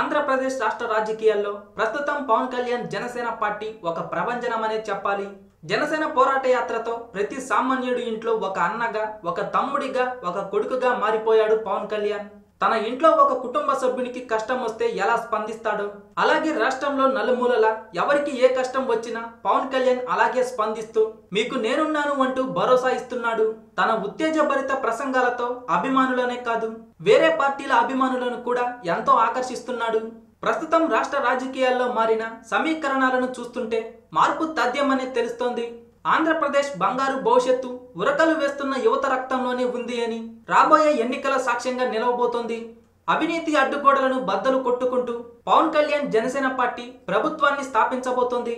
ఆంధ్రప్రదేశ్ రాష్ట్ర రాజకీయాల్లో ప్రస్తుతం పవన్ కళ్యాణ్ జనసేన పార్టీ ఒక ప్రభంజనం అనే చెప్పాలి. జనసేన పోరాట యాత్రతో ప్రతి సామాన్యుడి ఇంట్లో ఒక అన్నగా ఒక తమ్ముడిగా ఒక కొడుకుగా మారిపోయాడు పవన్ కళ్యాణ్. తన ఇంట్లో ఒక కుటుంబ సభ్యునికి కష్టం వస్తే ఎలా స్పందిస్తాడో? అలాగే రాష్ట్రంలో నలుమూలల ఎవరికి ఏ కష్టం వచ్చినా పవన్ కళ్యాణ్ అలాగే స్పందిస్తూ మీకు నేనున్నాను అంటూ భరోసా ఇస్తున్నాడు. తన ఉత్తేజభరిత ప్రసంగాలతో అభిమానులనే కాదు వేరే పార్టీల అభిమానులను కూడా ఎంతో ఆకర్షిస్తున్నాడు. ప్రస్తుతం రాష్ట్ర రాజకీయాల్లో మారిన సమీకరణాలను చూస్తుంటే మార్పు తథ్యమనే తెలుస్తోంది. ఆంధ్రప్రదేశ్ బంగారు భవిష్యత్తు ఉరకలు వేస్తున్న యువత రక్తంలోనే ఉంది అని రాబోయే ఎన్నికల సాక్ష్యంగా నిలవబోతోంది. అవినీతి అడ్డుగోడలను బద్దలు కొట్టుకుంటూ పవన్ కళ్యాణ్ జనసేన పార్టీ ప్రభుత్వాన్ని స్థాపించబోతోంది.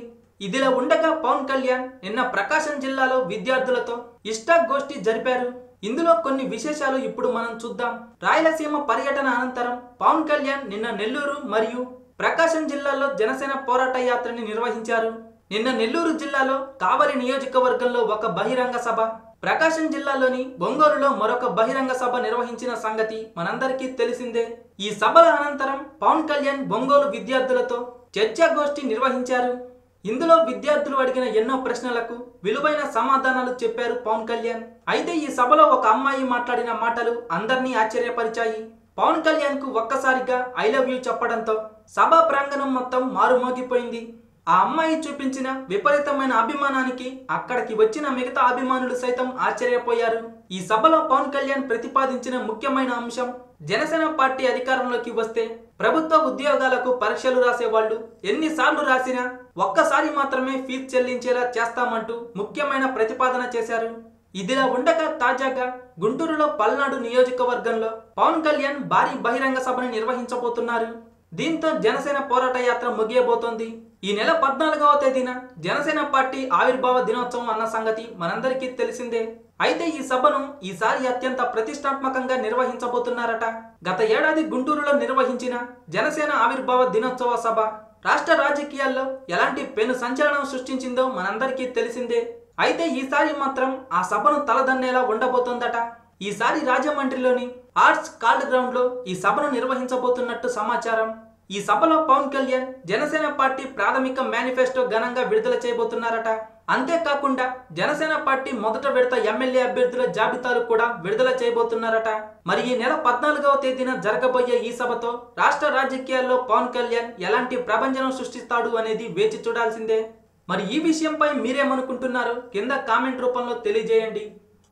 ఇదిలా ఉండగా పవన్ కళ్యాణ్ నిన్న ప్రకాశం జిల్లాలో విద్యార్థులతో ఇష్టాగోష్ఠి జరిపారు. ఇందులో కొన్ని విశేషాలు ఇప్పుడు మనం చూద్దాం. రాయలసీమ పర్యటన అనంతరం పవన్ కళ్యాణ్ నిన్న నెల్లూరు మరియు ప్రకాశం జిల్లాలో జనసేన పోరాట యాత్రని నిర్వహించారు. నిన్న నెల్లూరు జిల్లాలో కావలి నియోజకవర్గంలో ఒక బహిరంగ సభ. ప్రకాశం జిల్లాలోని ఒంగోలులో మరొక బహిరంగ సభ నిర్వహించిన సంగతి మనందరికీ తెలిసిందే. ఈ సభల అనంతరం పవన్ కళ్యాణ్ ఒంగోలు విద్యార్థులతో చర్చాగోష్ఠి నిర్వహించారు. ఇందులో విద్యార్థులు అడిగిన ఎన్నో ప్రశ్నలకు విలువైన సమాధానాలు చెప్పారు పవన్ కళ్యాణ్. అయితే ఈ సభలో ఒక అమ్మాయి మాట్లాడిన మాటలు అందరినీ ఆశ్చర్యపరిచాయి. పవన్ కళ్యాణ్కు ఒక్కసారిగా ఐ లవ్ యూ చెప్పడంతో సభా ప్రాంగణం మొత్తం మారుమోగిపోయింది. ఆ అమ్మాయి చూపించిన విపరీతమైన అభిమానానికి అక్కడికి వచ్చిన మిగతా అభిమానులు సైతం ఆశ్చర్యపోయారు. ఈ సభలో పవన్ కళ్యాణ్ ప్రతిపాదించిన ముఖ్యమైన అంశం జనసేన పార్టీ అధికారంలోకి వస్తే ప్రభుత్వ ఉద్యోగాలకు పరీక్షలు రాసేవాళ్ళు ఎన్నిసార్లు రాసినా ఒక్కసారి మాత్రమే ఫీజు చెల్లించేలా చేస్తామంటూ ముఖ్యమైన ప్రతిపాదన చేశారు. ఇదిలా ఉండగా తాజాగా గుంటూరులో పల్నాడు నియోజకవర్గంలో పవన్ కళ్యాణ్ భారీ బహిరంగ సభను నిర్వహించబోతున్నారు. దీంతో జనసేన పోరాట యాత్ర ముగియబోతోంది. ఈ నెల పద్నాలుగవ తేదీన జనసేన పార్టీ ఆవిర్భావ దినోత్సవం అన్న సంగతి మనందరికీ తెలిసిందే. అయితే ఈ సభను ఈసారి అత్యంత ప్రతిష్టాత్మకంగా నిర్వహించబోతున్నారట. గత ఏడాది గుంటూరులో నిర్వహించిన జనసేన ఆవిర్భావ దినోత్సవ సభ రాష్ట్ర రాజకీయాల్లో ఎలాంటి పెను సంచలనం సృష్టించిందో మనందరికీ తెలిసిందే. అయితే ఈసారి మాత్రం ఆ సభను తలదన్నేలా ఉండబోతోందట. ఈసారి రాజమండ్రిలోని ఆర్ట్స్ కాల్డ్ గ్రౌండ్లో ఈ సభను నిర్వహించబోతున్నట్టు సమాచారం. ఈ సభలో పవన్ కళ్యాణ్ జనసేన పార్టీ ప్రాథమిక మేనిఫెస్టో ఘనంగా విడుదల చేయబోతున్నారట. అంతేకాకుండా జనసేన పార్టీ మొదట విడత ఎమ్మెల్యే అభ్యర్థుల జాబితాలు కూడా విడుదల చేయబోతున్నారట. మరి ఈ నెల పద్నాలుగవ తేదీన జరగబోయే ఈ సభతో రాష్ట్ర రాజకీయాల్లో పవన్ కళ్యాణ్ ఎలాంటి ప్రభంజనం సృష్టిస్తాడు అనేది వేచి చూడాల్సిందే. మరి ఈ విషయంపై మీరేమనుకుంటున్నారు? కింద కామెంట్ రూపంలో తెలియజేయండి.